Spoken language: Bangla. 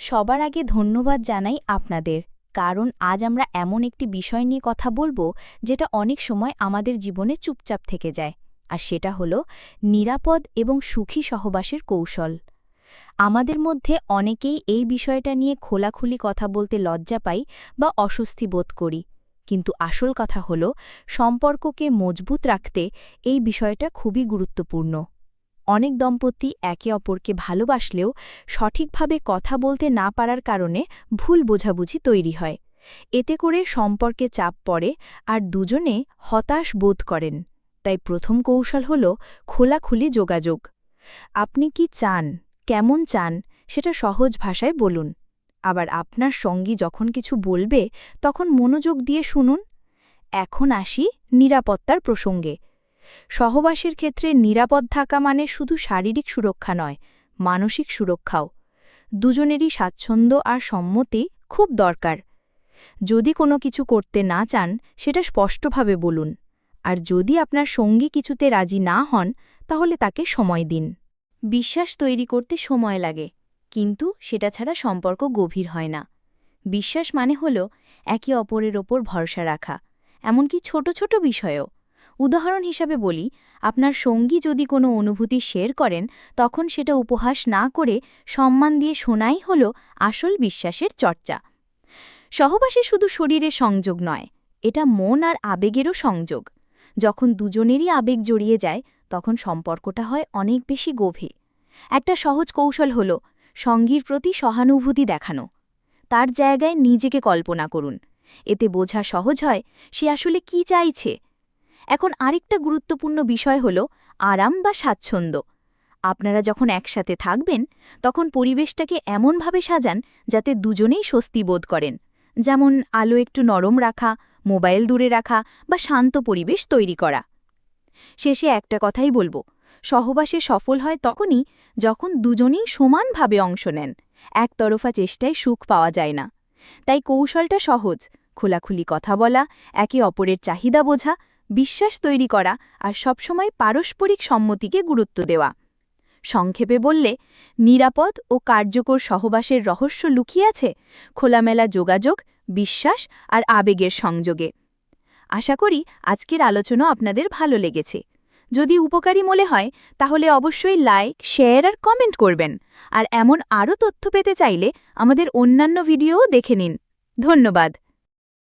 সবার আগে ধন্যবাদ জানাই আপনাদের, কারণ আজ আমরা এমন একটি বিষয় নিয়ে কথা বলব যেটা অনেক সময় আমাদের জীবনে চুপচাপ থেকে যায়, আর সেটা হলো নিরাপদ এবং সুখী সহবাসের কৌশল। আমাদের মধ্যে অনেকেই এই বিষয়টা নিয়ে খোলাখুলি কথা বলতে লজ্জা পাই বা অস্বস্তি বোধ করি, কিন্তু আসল কথা হল সম্পর্ককে মজবুত রাখতে এই বিষয়টা খুবই গুরুত্বপূর্ণ। অনেক দম্পতি একে অপরকে ভালোবাসলেও সঠিকভাবে কথা বলতে না পারার কারণে ভুল বোঝাবুঝি তৈরি হয়। এতে করে সম্পর্কে চাপ পড়ে আর দুজনে হতাশ বোধ করেন। তাই প্রথম কৌশল হল খোলাখুলি যোগাযোগ। আপনি কি চান? কেমন চান? সেটা সহজ ভাষায় বলুন। আবার আপনার সঙ্গী যখন কিছু বলবে, তখন মনোযোগ দিয়ে শুনুন। এখন আসি নিরাপত্তার প্রসঙ্গে। সহবাসের ক্ষেত্রে নিরাপদ থাকা মানে শুধু শারীরিক সুরক্ষা নয়, মানসিক সুরক্ষাও। দুজনেরই স্বাচ্ছন্দ্য আর সম্মতি খুব দরকার। যদি কোনো কিছু করতে না চান, সেটা স্পষ্টভাবে বলুন। আর যদি আপনার সঙ্গী কিছুতে রাজি না হন, তাহলে তাকে সময় দিন। বিশ্বাস তৈরি করতে সময় লাগে, কিন্তু সেটা ছাড়া সম্পর্ক গভীর হয় না। বিশ্বাস মানে হল একে অপরের ওপর ভরসা রাখা, এমনকি ছোট ছোট বিষয়েও। উদাহরণ হিসাবে বলি, আপনার সঙ্গী যদি কোনো অনুভূতি শেয়ার করেন, তখন সেটা উপহাস না করে সম্মান দিয়ে শোনাই হল আসল বিশ্বাসের চর্চা। সহবাসে শুধু শরীরে সংযোগ নয়, এটা মন আর আবেগেরও সংযোগ। যখন দুজনেরই আবেগ জড়িয়ে যায়, তখন সম্পর্কটা হয় অনেক বেশি গভীর। একটা সহজ কৌশল হল সঙ্গীর প্রতি সহানুভূতি দেখানো। তার জায়গায় নিজেকে কল্পনা করুন। এতে বোঝা সহজ হয় সে আসলে কি চাইছে। এখন আরেকটা গুরুত্বপূর্ণ বিষয় হল আরাম বা স্বাচ্ছন্দ্য। আপনারা যখন একসাথে থাকবেন, তখন পরিবেশটাকে এমনভাবে সাজান যাতে দুজনেই স্বস্তি বোধ করেন। যেমন আলো একটু নরম রাখা, মোবাইল দূরে রাখা বা শান্ত পরিবেশ তৈরি করা। শেষে একটা কথাই বলব, সহবাসে সফল হয় তখনই যখন দুজনেই সমানভাবে অংশ নেন, একতরফা চেষ্টায় সুখ পাওয়া যায় না। তাই কৌশলটা সহজ, খোলাখুলি কথা বলা, একে অপরের চাহিদা বোঝা বিশ্বাস তৈরি করা আর সবসময় পারস্পরিক সম্মতিকে গুরুত্ব দেওয়া। সংক্ষেপে বললে, নিরাপদ ও কার্যকর সহবাসের রহস্য লুকিয়ে আছে, খোলামেলা যোগাযোগ, বিশ্বাস আর আবেগের সংযোগে। আশা করি আজকের আলোচনা আপনাদের ভালো লেগেছে। যদি উপকারী মনে হয়, তাহলে অবশ্যই লাইক, শেয়ার আর কমেন্ট করবেন। আর এমন আরও তথ্য পেতে চাইলে আমাদের অন্যান্য ভিডিওও দেখে নিন। ধন্যবাদ।